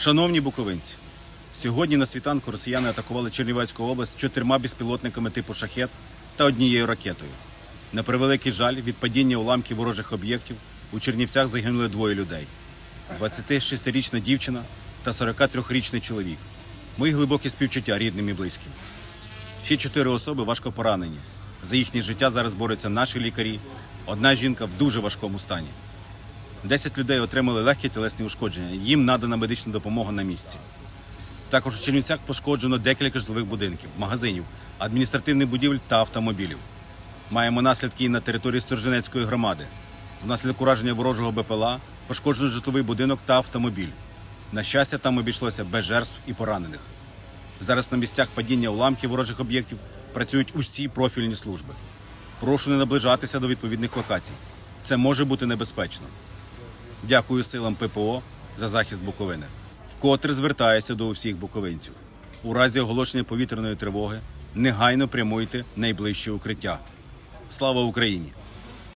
Шановні буковинці, сьогодні на світанку росіяни атакували Чернівецьку область чотирма безпілотниками типу шахет та однією ракетою. На превеликий жаль, від падіння уламків ворожих об'єктів у Чернівцях загинули двоє людей: 26-річна дівчина та 43-річний чоловік. Мої глибокі співчуття рідним і близьким. Ще чотири особи важко поранені. За їхнє життя зараз борються наші лікарі. Одна жінка в дуже важкому стані. Десять людей отримали легкі тілесні ушкодження. Їм надана медична допомога на місці. Також у Чернівцях пошкоджено декілька житлових будинків, магазинів, адміністративних будівель та автомобілів. Маємо наслідки і на території Сторженецької громади. Внаслідок ураження ворожого БПЛА пошкоджено житловий будинок та автомобіль. На щастя, там обійшлося без жертв і поранених. Зараз на місцях падіння уламків ворожих об'єктів працюють усі профільні служби. Прошу не наближатися до відповідних локацій. Це може бути небезпечно. Дякую силам ППО за захист Буковини. Вкотре звертаюся до усіх буковинців. У разі оголошення повітряної тривоги негайно прямуйте найближче укриття. Слава Україні!